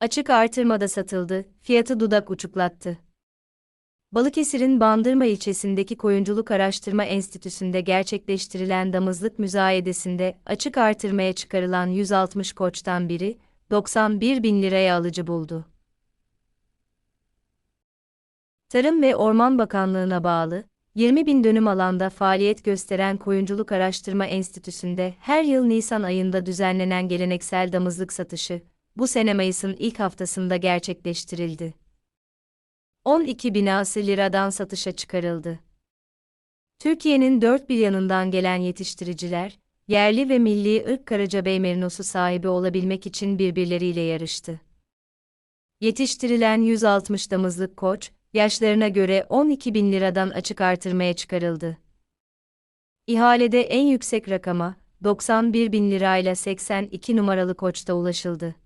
Açık artırmada satıldı, fiyatı dudak uçuklattı. Balıkesir'in Bandırma ilçesindeki Koyunculuk Araştırma Enstitüsü'nde gerçekleştirilen damızlık müzayedesinde açık artırmaya çıkarılan 160 koçtan biri, 91 bin liraya alıcı buldu. Tarım ve Orman Bakanlığı'na bağlı, 20 bin dönüm alanda faaliyet gösteren Koyunculuk Araştırma Enstitüsü'nde her yıl Nisan ayında düzenlenen geleneksel damızlık satışı, bu sene Mayıs'ın ilk haftasında gerçekleştirildi. 12 binası liradan satışa çıkarıldı. Türkiye'nin dört bir yanından gelen yetiştiriciler, yerli ve milli ırk Karacabey merinosu sahibi olabilmek için birbirleriyle yarıştı. Yetiştirilen 160 damızlık koç, yaşlarına göre 12 bin liradan açık artırmaya çıkarıldı. İhalede en yüksek rakama, 91 bin lirayla 82 numaralı koçta ulaşıldı.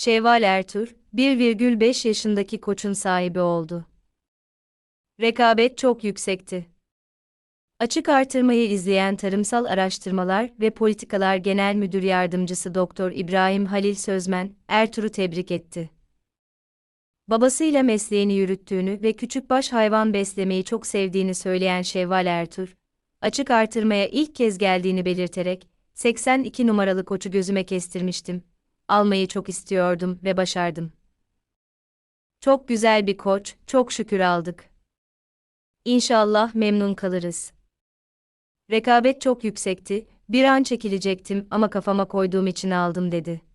Şevval Ertür, 1,5 yaşındaki koçun sahibi oldu. Rekabet çok yüksekti. Açık artırmayı izleyen Tarımsal Araştırmalar ve Politikalar Genel Müdür Yardımcısı Doktor İbrahim Halil Sözmen, Ertuğrul'u tebrik etti. Babasıyla mesleğini yürüttüğünü ve küçükbaş hayvan beslemeyi çok sevdiğini söyleyen Şevval Ertur, açık artırmaya ilk kez geldiğini belirterek, 82 numaralı koçu gözüme kestirmiştim, almayı çok istiyordum ve başardım. Çok güzel bir koç, çok şükür aldık. İnşallah memnun kalırız. Rekabet çok yüksekti, bir an çekilecektim ama kafama koyduğum için aldım dedi.